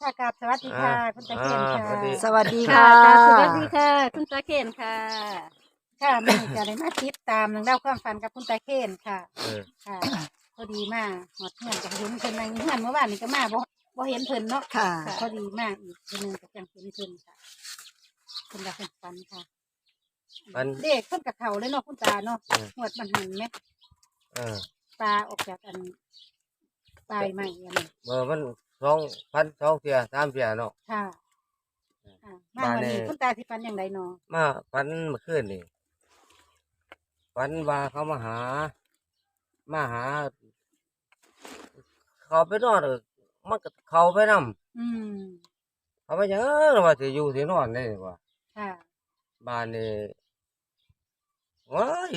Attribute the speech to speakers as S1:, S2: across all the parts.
S1: ค่ะกราบสวัสดีค่ะ
S2: อ่า
S1: คุณตะเคียนค่ะ
S2: อ่าสวัสดี
S3: สวัสดี
S4: ค่ะ
S3: ค่ะ
S4: กราบสวัสดีค่ะ คุณตาเคนค่ะ
S1: ค่ะแม่จะได้มาติดตามเรื่องเล่าวความฝันกับคุณตะเคียนค่ะ
S2: เออ
S1: ค่ะพอดีมากหอดเหือนกับเห็นเพิ่นนั่งอยู่เหือนเมื่อวานนี้ก็มาบ่บ่เห็นเพิ่นเนาะ
S3: ค่ะ
S1: ค่ะพอดีมากอีกทีหนึงกับจังเห็นเพิ่นค่ะเพิ่นว่าเพิ่นฝันค่ะ
S2: ฝัน
S1: เด็กเพิ่นกับเขาเลยเนาะคุณตาเนาะ
S2: เออ
S1: หวดมันหันไหม
S2: เออ
S1: ปลาออกจากอันปลายใหม่อันนี้
S2: เมื่อมัน สองพันสองเสียสามเสียเนาะ
S1: ค่ะอ่ามา
S2: บ้าน
S1: วันนี้
S2: นี่
S1: คุณตาสิฝันอย่างไรเนาะ
S2: มาฝันเมื่อคืนนี่ฝันว่าเขามาหา มาหา เขาไปนอนเออมันก็เขาไปนำ
S1: อืม
S2: เขาไปหยังเออว่าสิอยู่สินอนได้ว่า
S1: ค่ะ
S2: บ้านนี่ว้าย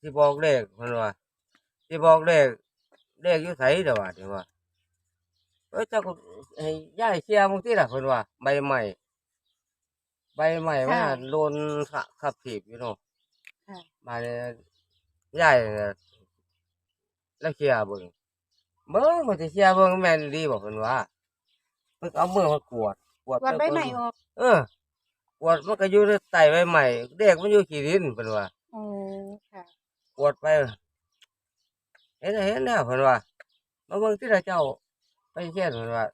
S2: ที่บอกเลขมันว่าที่บอกเลขเลขอยู่ไสเด้อว่าเดี๋ยวว่าเอ้ยเจ้าก็ให้ย้ายเชียร์มึงที่ล่ะเพิ่นว่าใบใหม่ใบใหม่มันน่ะ โลนขะขับถีบอยู่เนาะ
S1: ค่ะ
S2: มาเนี่ยย้ายน่ะแล้วเชียร์เบิ่งเบิ่งมันสิเชียร์เบิ่งแม่นดีบ่เพิ่นว่าเพิ่นเอามือมากวดกวด
S1: วัดใบใหม่ออก
S2: เออกวดมันก็อยู่ในไตใบใหม่เด็กมันอยู่ขี้ดินเพิ่นว่า
S1: โอ้ค่ะ
S2: กวดไป เห็นแล้วเห็นแล้วเพิ่นว่ามาเบิ่งที่ละเจ้า ไปเขียนเพิ่นว่า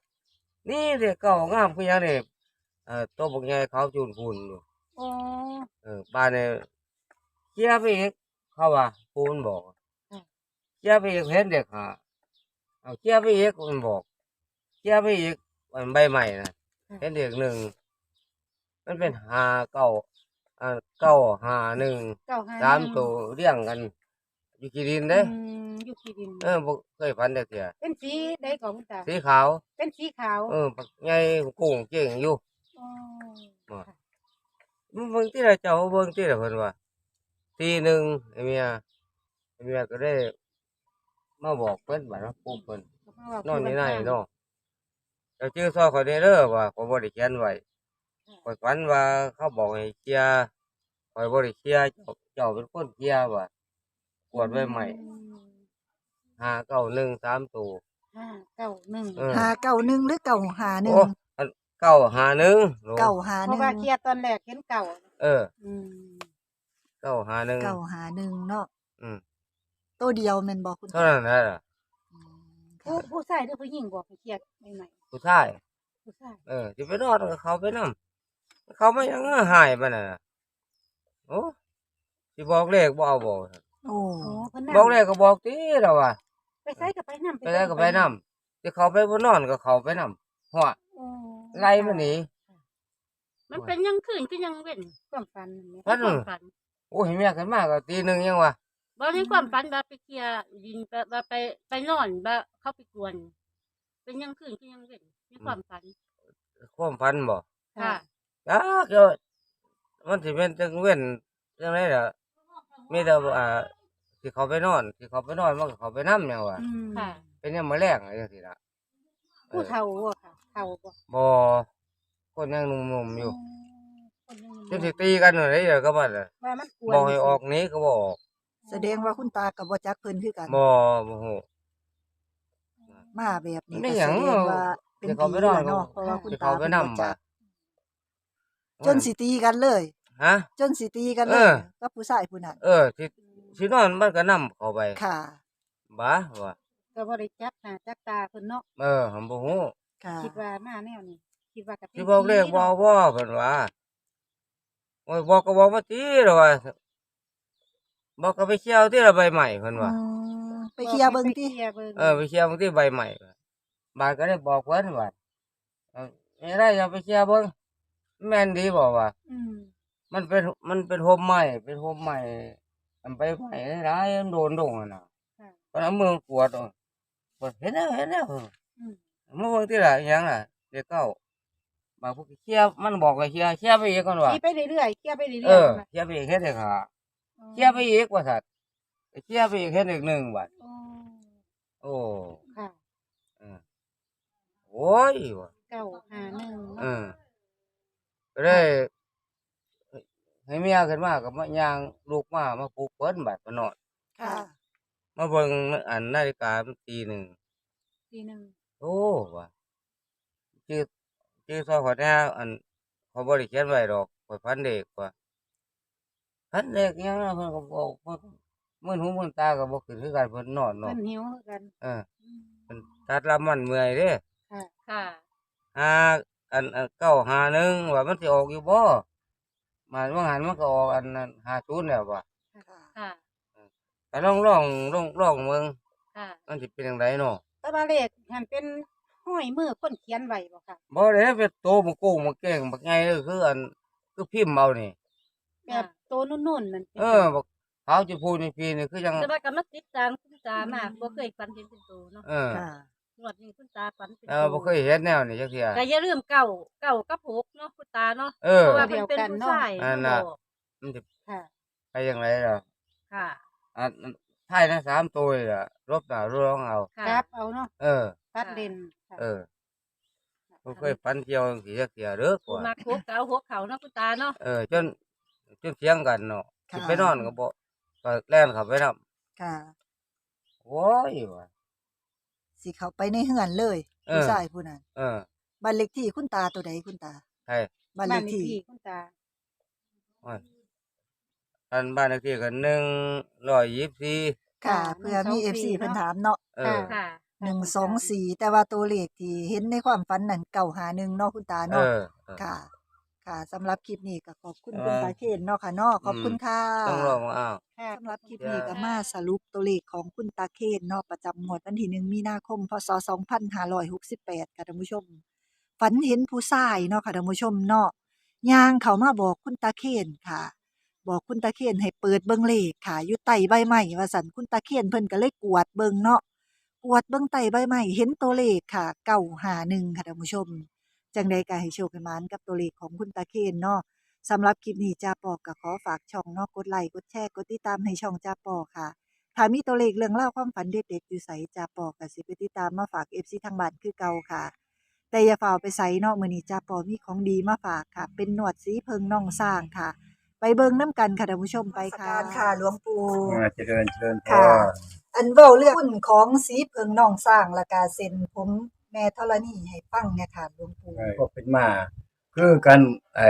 S2: นี่เด็กเก่างามคือหยังนี่เอ่อตัวบักใหญ่ขาวจูนพูนอยู่
S1: โอ้
S2: เออบ้านนี่เคลียร์ไปอีกเขาว่าปูนบอกเคลียร์ไปอีกเห็นเด็กหาเอาเคลียร์ไปอีกมันบอกเคลียร์ไปอีกมันใบใหม่นะเห็นเด็กหนึ่งมันเป็นหาเก้าอ่าเก้าหาหนึ่ง
S1: เก้าห้า
S2: สามตัวเรียงกัน อยู่กี่ดินเด้
S1: อืม อยู่ที่ดิน
S2: เออบ่เคยฝันแต่เสีย
S1: เป็นสีได้ของคุณตา
S2: สีขาว
S1: เป็นสีขาว
S2: เออปักใหญ่กุ้งเก่งอยู่
S1: โอ้
S2: บ่มึงเบิ่งที่ละเจ้าเบิ่งที่ละเพิ่นว่าทีหนึ่งไอ้เมียไอ้เมียก็ได้ มาบอกเพิ่นบัดว่าปุ๊บเพิ่นนอนนี่ไหนเนาะเจ้าชื่อซอยข่อยได้เด้อว่าข่อยบ่ได้เขียนไว้ข่อยฝันว่าเขาบอกให้เคลียร์ข่อยบ่ได้เคลียร์เจ้าเจ้าเป็นคนเคลียร์ว่ากวดไว้ใหม่
S1: อืม
S2: ห้าเก้าหนึ่งสามตัว
S1: ห้าเก้าหนึ่ง
S2: เออ
S3: หาเก่าหนึ่งหรือเก่าหาหนึ่ง
S2: โอ้อันเก้าหาหนึ่งโล
S3: เก่าหา
S1: เพ
S3: ห
S1: ราะ
S3: นึ่ง
S1: ว่าเคลียร์ตอนแรกเห็นเก่า
S2: เออ
S1: อืม
S2: เก้าหาหนึ่ง
S3: เก่าหาหนึ่งเนาะ
S2: อืม
S3: ตัวเดียวแม่นบอกคุณ
S2: เท่านั้นแหละ
S3: อืม
S1: ผู้ผู้ชายหรือผู้หญิงบอกให้เคลียร์ใหม่
S2: ผู้ชาย
S1: ๆผู้ชาย
S2: เออจะไปนอนกับเขาไปนำเขาไม่ยังหายไปน่ะโอ้สิบอกเลขบ่เอาบอก
S3: โอ้
S1: โอ้เพิ่น
S2: บอกเลขก็บอกตีแล้วว่ะ
S1: ไปใส่กับไปนำ
S2: ไปได้ก็ไปนำที่เขาไปบ่นอนก็เขาไปนำหัว
S1: โอ้
S2: ไล่มันหนี
S4: มันเป็นยังคืนก็ยังเว้น
S1: ความฝันนั่นแหละ
S2: ฝัน
S4: ความฝัน
S2: โอ้ยเมียขึ้นมาก็ตีหนึงยังวะ
S4: บ่ในความฝันว่าไปเคลียร์ดินว่าว่าไปไปนอนว่าเข้าไปกวน เป็นยังคืนก็ยังเว้นในความฝัน
S2: ความพันบ่
S4: ค่ะ
S2: จ้าเกี่ยวมันสิเป็นจังเว้นจังไดล่ะมีแต่ว่าอ่า ที่เขาไปนอนที่เขาไปนอนมันก็เขาไปนำยังวะ
S1: อืม
S4: ค่ะ
S2: เป็นยังมื้อแรงจังซี่ล่ะเอ
S1: ผู้
S2: อ
S1: เฒ่าบ่ค่ะเฒ่าบ่
S2: บ่คนยังหนุ่มๆอยู่
S1: คนหนึ่ง
S2: จนสิตีกันเลยเดี๋ยวก็บ่น่ะ
S1: ว่ามันกวน
S2: บอกให้ออกหนี้ก็บออก
S3: แสดงว่าคุณตากับบ่จักเพิ่นคือกัน
S2: บ่บ่ฮู้
S3: มาแบบนี้
S2: ไม่
S3: ก็
S2: หยั
S3: แส
S2: ง
S3: ดงว่าเป็น
S2: เดี๋ยวเขา
S3: ผี
S2: ไปนอน
S3: ล่ะเนาะเพราะว่าคุณ
S2: ที่
S3: ตา
S2: เขาไป
S3: เพิ่น
S2: นำ
S3: บ่
S2: บ่
S3: จักจนสิตีกันเลย
S2: ฮะ
S3: จนสิตีกันเล
S2: เอยอ
S3: กับผู้ชายผู้นั้น
S2: เออสิ สินอนมันก็นำเข้าไป
S3: ค่ะ
S2: บ้าว่า
S1: ก็บ่ได้จับหน้าจับตาเพิ่นเนาะ
S2: เออผมบ่ฮู้
S3: ค่ะ
S1: คิดว่ามาแนวนี้คิดว่าก็ป็น
S2: สิบอกเลขบ่
S1: ผี
S2: บ่เพิ่นว่าโอ้ยบอกก็บอกมาติแล้วว่าบอกก็ไปเที่ยวที่ละใบใหม่เพิ่นว่า
S3: อืมไปเคลียร์เบิ่งติ
S1: ไปเคลียร์เบิ่ง
S2: เออไปเที่ยวที่ใบใหม่บานก็ได้บอกเพิ่นว่าเออไม่ได้อย่าไปเที่ยวเบิ่งแม่นดีบ่ว่า
S1: อืม
S2: มันเป็นมันเป็นโฮมใหม่เป็นโฮมใหม่ มันไปใหม่ร้ายมันโดนดงอะนะ
S1: ค่ะ
S2: ตอนนั้นเมืองกวดอะกวดเห็นแล้วเห็นแล้ว
S1: อืม
S2: เมื่อวันที่ละอิหยังล่ะเด็กเก้าบางพวกเชียร์มันบอกไอ้เชียร์เชียร์ไปอีกก่อนว่า
S1: ขี่ไปเรื่อยๆเคลียร์ไปเรื่
S2: เอ
S1: อย
S2: อ
S1: ๆนะ
S2: เชียร์ไปอีกแค่เด็กหาเชียร์ไปอีกว่าสัตว์เชียร์ไปอีกแค่เด็กหนึ่งบาท
S1: อ๋อ
S2: โอ้
S1: ค่ะ
S2: เออโอ้ยว่ะ
S1: เก้าห้าหนึ่ง
S2: เอ
S1: เนาะ
S2: อก็ได้ ให้เมียขึ้นมากับมาย่างลูกมามาปลุกเปิ้นบาดมานอน
S3: ค่ะ
S2: มาเบิ่งอันนาฬิกามันตีหนึ่ง
S1: ทีหนึ่ง
S2: โอ้ว่ะชื่อชื่อซอยขอแน่อันเขาบ่ได้เขียนไว้ดอกข่อยพันเด็กว่าพันเด็กยังนะเพิ่นก็บอกเพิ่นมื่นหูมื่นตาก็บ่ขึ้นคือกันเพิ่นนอน
S1: เพิ่
S2: เนาะ
S1: นหิวคือกัน
S2: เออเพิ่นตัดลำมันเมื่อยเด้
S1: ค่ะ
S4: ค่ะ
S2: หาอันอันเก้าหาหนึ่งว่ามันสิออกอยู่บ่ มาว่าหันมันก็ออกอันนั้นหาศูนย์แล้วว่ะ
S4: ค่ะ
S2: แต่ลองลองลองลองเมือง
S4: ค่ะ
S2: มันสิเป็นจังไดเนาะ
S1: แต่ว่าเลขหันเป็นห้อยมือคนเขียนไว้บ่ค่ะ
S2: บ่ได้เป็นโตมันโกงมันเก่งบักไงเด้อคืออันคือพิมพ์เอานี่
S1: แบบโตนุ่นๆนั่นป็น
S2: เออบักขาวจะพูดในปีนี่คือจัง
S4: แต่ว่าก็มาติดตามคุณตามากบ่เคยฝันเห็นเป็นตัวเนาะ
S2: เออ
S3: ค่ะ
S4: งวดนี้คุณตาฝันเป็น
S2: เออบ่เคยเห็นแนวนี้จักเที่ย
S4: ก็อย่าลืมเก่าเก่ากับหกเนาะคุณตาเนาะ
S2: เออ
S4: เพราะว่าเป็นเป็นผู้ชาย
S2: อัน
S4: เนาะ
S2: น่ะ มันสิ
S1: ค่ะ
S2: ไปจังไดล่ะ
S4: ค่ะ
S2: อันอันท้ายนะสามตัวนี่ล่ะรบหน้ารองเอา
S4: ค่ะ
S1: ครับเอาเนาะ
S2: เออ
S1: ตัดเลนค่ะ
S2: เออบ่เคยฝันเกี่ยวจังซี่จักเที่ยเด้อก
S4: ผู้
S2: ว่า
S4: มักหกเก่าหกเขาเนาะคุณตาเนาะ
S2: เออจนจนเถียงกันเนาะ
S3: ค่ะ
S2: สิไปนอนก็บ่ก็แล่นเข้าไปนำ
S3: ค่ะ
S2: โอ้ยว่ะ
S3: สิเข้าไปในเฮือนเลย
S2: เออ
S3: ผู้ชายผู้นั้น
S2: เออ
S3: บ้านเลขที่คุณตาตัวใดคุณตา
S2: ใช่
S3: บ้านเล
S1: บ้าน
S3: ข
S1: เลข
S3: ที่
S1: ที่คุณตา
S2: โอ้ยอันบ้านเลขที่ก็หนึ่งร้อยยี่สิบสี่
S3: ค่ะ
S1: ค่ะ
S3: เพื่อมี
S1: 124
S3: FC เพิ่นถามเนาะ
S2: เออ
S4: ค่ะ
S3: หนึ่งสองสี่แต่ว่าตัวเลขที่เห็นในความฝันนั่นเก่าหาหนึ่งเนาะคุณตา
S2: เอ
S3: เนาะ
S2: อเออ
S3: ค่ะ ค่ะสำหรับคลิปนี้ก็ขอบคุณ
S2: เออ
S3: คุณตาเคนเนาะค่ะเนาะขอบคุณค่ะ
S2: ต้องลองมาอ้าว
S1: ค่ะ
S3: สำหรับคลิปนี้ก็มาสรุปตัวเลขของคุณตาเคนเนาะประจำงวดวันที่หนึ่งมีนาคม พศ2568ค่ะท่านผู้ชม ฝันเห็นผู้ชายเนาะค่ะท่านผู้ชมเนาะย่างเขามาบอกคุณตาเคนค่ะ บอกคุณตาเคนให้เปิดเบิ่งเลขค่ะอยู่ใต้ใบไม้ว่าสันคุณตาเคนเพิ่นก็เลยกวดเบิ่งเนาะกวดเบิ่งใต้ใบไม้เห็นตัวเลขค่ะเก้าหาหนึ่งค่ะท่านผู้ชม จังใดก็ให้โชคให้หมานกับตัวเลขของคุณตาเคนเนาะสำหรับคลิปนี้จ้าปอก็ขอฝากช่องเนาะกดไลค์กดแชร์กดติดตามให้ช่องจ้าปอค่ะถ้ามีตัวเลขเรื่องเล่าวความฝันเด็ดๆอยู่ใสจ้าปอก็สิไปติดตามมาฝาก FC ทางบ้านคือเก่าค่ะ แต่อย่าฝ่าไปใส่เนาะมื้อนี้จ้าปอมีของดีมาฝากค่ะ เป็นหนวดสีเพิงน่องสร้างค่ะ ไปเบิ่งน้ำกันค่ะท่านผู้ชมไปค่ะค่ะหลวงปู่
S2: เจริญเจริญพ
S3: ค่ะ
S2: ร
S3: อันเว้าเรื่องหุ้นของสีเพิงน่องสร้างและกาเซ็นผม แม่ธรณีให้ฟังเนี่ยค่ะหลวงปู่
S5: ก็เป็นมา คือการไอ้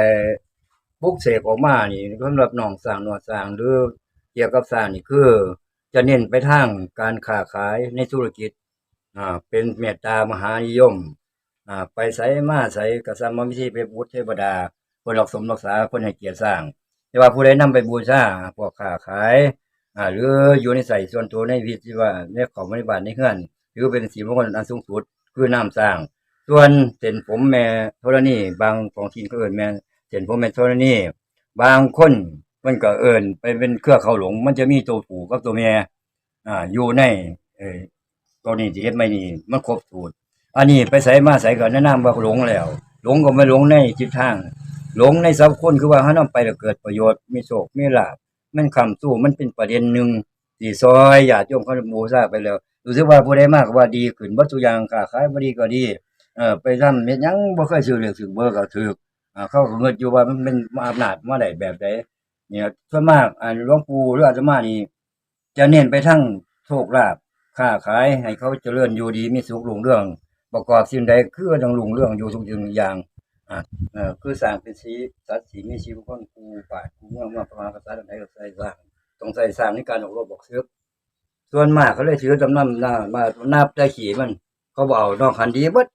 S5: บุกเสกออกมานี่สำหรับน้องสร้างหนวดสร้างหรือเกี่ยวกับสร้างนี่คือ จะเน้นไปทางการค้าขายในธุรกิจอ่าเป็นเมตตามหานิยมอ่าไปใส่มาใส่กริย์มิธีไปบูชเทวดาคนรักสมรักษาคนให้เกียรติสร้าง แต่ว่าผู้ใดนำไปบูชาพวกค้าขายอ่าหรืออยู่ในใส่ส่วนตัวในวิธีว่าในของบริบาลในเฮือนหรือเป็นสีมงคลอันสูงสุด คือน้ำสร้าง ส่วนเส้นผมแม่ธรณีบางของทีนก็เอินแม่เส้นผมแม่ธรณีบางคนมันก็เอินไปเป็นเครือเขาหลง มันจะมีตัวผู้กับตัวแม่อ่าอยู่ในเออตัวนี้ที่เฮ็ดไม่นี่มันครบสูตรอันนี้ไปใส่มาใส่ก็แนะนำว่าหลงแล้ว หลงก็ไม่หลงในจิตทางหลงในสัพคนคือว่าเฮานำไปแล้วเกิดประโยชน์มีโชคมีลาภมันคำสู้มันเป็นประเด็นหนึ่งที่ซอยญาติโยมเขาบูชาไปแล้ว รู้สึกว่าผู้ใดมากว่าดีขึ้นบ่ทุอย่างค้าขายบ่ดีก็ดีเออไปทำเฮ็ดยังบ่เคยซื้อเลขซื้อเบอร์ก็ถูกอ่าเขาก็เงินอยู่ว่ามันเป็นอำนาจมาได้แบบใดเนี่ยส่วนมากอ่าหลวงปู่หรืออาตมานี่จะเน้นไปทั้งโชคลาภค้าขายให้เขาเจริญอยู่ดีมีสุขรุ่งเรื่อง ประกอบสิ่งใดคือต้องรุ่งเรื่องอยู่ทุกสิ่งทุกอย่างอ่าเออคือสร้างเป็นสีสัตว์สีมีชีวิตคนกูป่ากูเมืองมาประมาณกษัตริย์ใดก็ใส่สร้างต้องใส่สร้างในการออกรบบอกซื้อ ส่วนมากเขาเลยถือจำนำหน้ามานับได้ขี่มัน เขาบอกเอานอกคันดีบด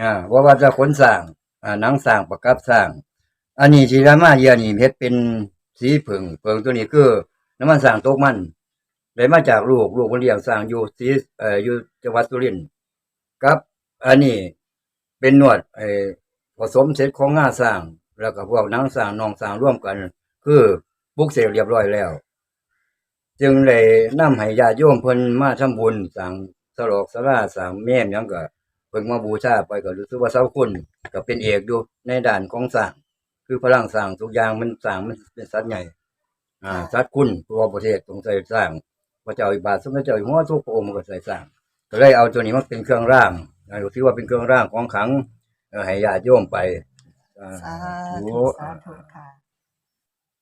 S5: อ่าว่าว่าจะขนสร้างอ่าหนังสร้างประกับสร้างอันนี้ที่รามาเยียนี่เฮ็ดเป็นสีผึ่งเผึ่งตัวนี้คือน้ำมันสร้างตกมันได้มาจากลูกลูกคนเลี้ยงสร้างอยู่สีเอ่ออยู่จังหวัดสุรินทร์ครับ อันนี้เป็นหนวดไอ้ผสมเสร็จของงาสร้าง แล้วก็พวกนังสร้างนองสร้างร่วมกัน คือบุกเสกเรียบร้อยแล้ว จึงเลยนำให้ญาติโยมเพิ่นมาทำบุญสร้างสลอกสลาสร้างแม่มหยังก็เพิ่งมาบูชาไปก็รู้สึกว่าเสาคุณก็เป็นเอกอยู่ในด้านของสร้างคือพลังสร้างทุกอย่างมันสร้างมันเป็นสัตว์ใหญ่ อ่าสัตว์คุณตัวประเทศต้องใส่สร้างพระเจ้าอิบาทสมเด็จเจ้าอยู่หัวทุกพระองค์ก็ใส่สร้าง ก็เลยเอาตัวนี้มาเป็นเครื่องร่างอ่าถือว่าเป็นเครื่องร่างของขลังเอ่อให้ญาติโยมไปอ่า
S3: สา
S5: ธุ
S3: ธุสาธุค่ะ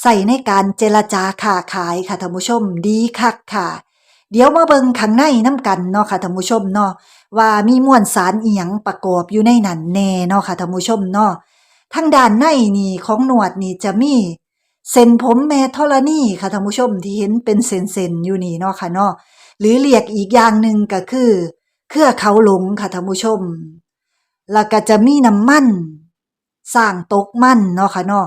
S3: ใส่ในการเจรจาค้าขายค่ะท่านผู้ชมดีคักค่ะ เดี๋ยวมาเบิงข้างในน้ำกันเนาะค่ะท่านผู้ชมเนาะว่ามีมวลสารอีหยังประกอบอยู่ในนั้นแน่เนาะค่ะท่านผู้ชมเนาะทางด้านในนี่ของหนวดนี่จะมีเส้นผมแม่ธรณีค่ะท่านผู้ชมที่เห็นเป็นเส้นๆอยู่นี่เนาะค่ะเนาะหรือเรียกอีกอย่างหนึ่งก็คือ เครือเขาหลงค่ะท่านผู้ชม แล้วก็จะมีน้ำมันสร้างตกมันเนาะค่ะเนาะ